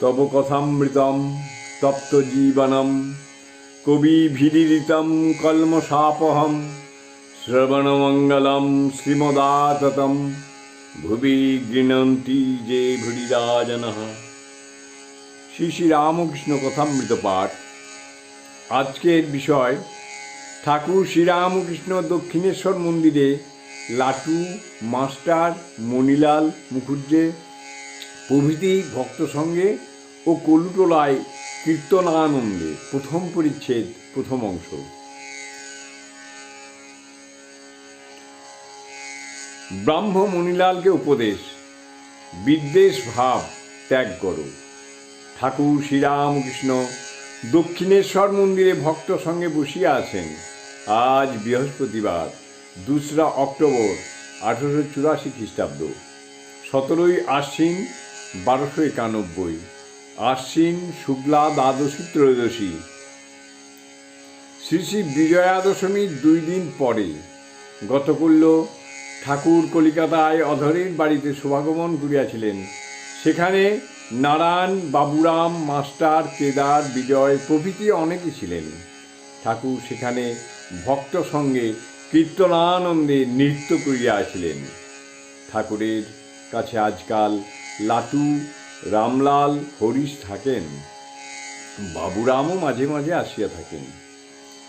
তব কথামৃতম তপ্ত জীবনম। কবি ভিড়িরিতম কলমশাপহম, শ্রবণমঙ্গলম শ্রীমদাততম। ভুবি গৃণন্তি যে ভুরিরাজন শ্রী শ্রী রামকৃষ্ণ কথামৃত পাঠ। আজকের বিষয়, ঠাকুর শ্রীরামকৃষ্ণ দক্ষিণেশ্বর মন্দিরে লাটু, মাস্টার, মণিলাল মুখুজ্জে প্রভৃতি ভক্ত সঙ্গে ও কলুটোলায় কীর্তনানন্দে প্রথম পরিচ্ছেদ, প্রথম অংশ। ব্রাহ্ম মণিলালকে উপদেশ, বিদ্বেষ ভাব ত্যাগ করো। ঠাকুর শ্রীরামকৃষ্ণ দক্ষিণেশ্বর মন্দিরে ভক্ত সঙ্গে বসিয়া আছেন। আজ বৃহস্পতিবার, দোসরা অক্টোবর, আঠারোশো চুরাশি খ্রিস্টাব্দ। সতেরোই আশ্বিন, বারোশো একানব্বই। আশ্বিন, শুক্লা, দ্বাদশী, ত্রয়োদশী। শ্রী শ্রী বিজয়া দশমীর দুই দিন পরে গতকল্য ঠাকুর কলিকাতায় অধরের বাড়িতে শুভাগমন করিয়াছিলেন। সেখানে নারায়ণ, বাবুরাম, মাস্টার, কেদার, বিজয় প্রভৃতি অনেকে ছিলেন। ঠাকুর সেখানে ভক্ত সঙ্গে কীর্তনানন্দে নৃত্য করিয়াছিলেন। ঠাকুরের কাছে আজকাল লাটু রামলাল, হরিশ থাকেন। বাবুরামও মাঝে মাঝে আসিয়া থাকেন।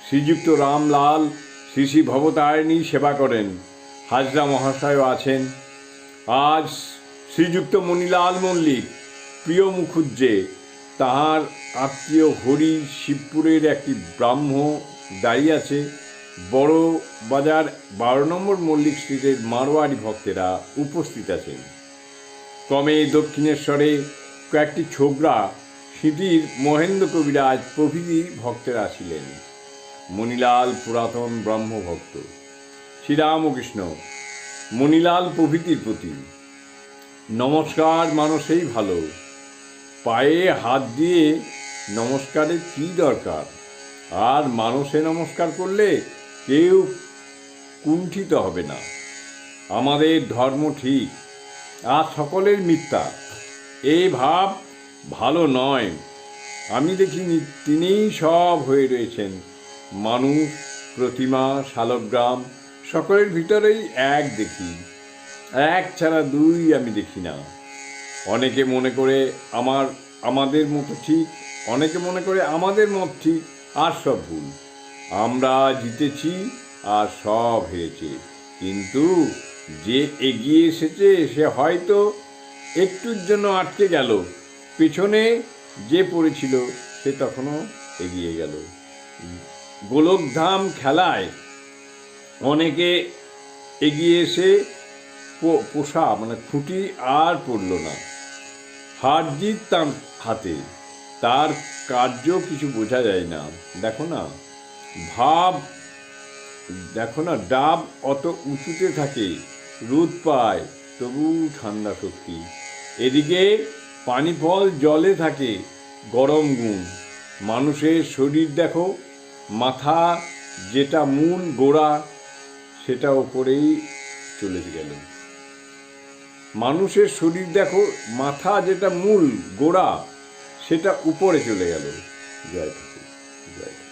শ্রীযুক্ত রামলাল শ্রী শ্রী ভবতারিণী সেবা করেন। হাজরা মহাশয়ও আছেন। আজ শ্রীযুক্ত মণিলাল মল্লিক, প্রিয় মুখুজ্জে, তাহার আত্মীয় হরি শিবপুরের একটি ব্রাহ্ম দায়ী আছে। বড় বাজার বারো নম্বর মল্লিক স্ট্রিটের মারোয়াড়ি ভক্তেরা উপস্থিত আছেন। ক্রমে দক্ষিণেশ্বরে কয়েকটি ছোবরা সিঁথির মহেন্দ্র কবিরাজ প্রভৃতি ভক্তেরা ছিলেন মণিলাল পুরাতন ব্রহ্মভক্ত। শ্রীরামকৃষ্ণ, মণিলাল প্রভৃতির প্রতি। নমস্কার মানুষেই ভালো। পায়ে হাত দিয়ে নমস্কারের কী দরকার? আর মানুষে নমস্কার করলে কেউ কুণ্ঠিত হবে না। আমাদের ধর্ম ঠিক। আর সকলের মিথ্যা। এই ভাব ভালো নয়। আমি দেখিনি তিনিই সব হয়ে রয়েছেন। মানুষ প্রতিমা, শালগ্রাম, সকলের ভিতরেই এক দেখি। এক ছাড়া দুই আমি দেখি না। অনেকে মনে করে আমার, আমাদের মতো ঠিক, অনেকে মনে করে আমাদের মত ঠিক, আর সব ভুল। আমরা জিতেছি আর সব হেরেছে। কিন্তু যে এগিয়ে এসেছে, সে হয়তো একটুর জন্য আটকে গেল। পেছনে যে পড়েছিল, সে তখনও এগিয়ে গেল। গোলকধাম খেলায় অনেকে এগিয়ে এসে পোষা মানে খুঁটি আর পড়ল না। হার জিত তার হাতে, তার কার্য কিছু বোঝা যায় না। দেখো না, ভাব, দেখো না, ডাব অত উঁচুতে থাকে। রোদ পায় তবু ঠান্ডা শক্তি। এদিকে পানি ফল জলে থাকে, গরম গুণ। মানুষের শরীর দেখো, মাথা যেটা মূল গোড়া, সেটা ওপরেই চলে গেল। মানুষের শরীর দেখো, মাথা যেটা মূল গোড়া, সেটা উপরে চলে গেল। জয় ঠাকুর।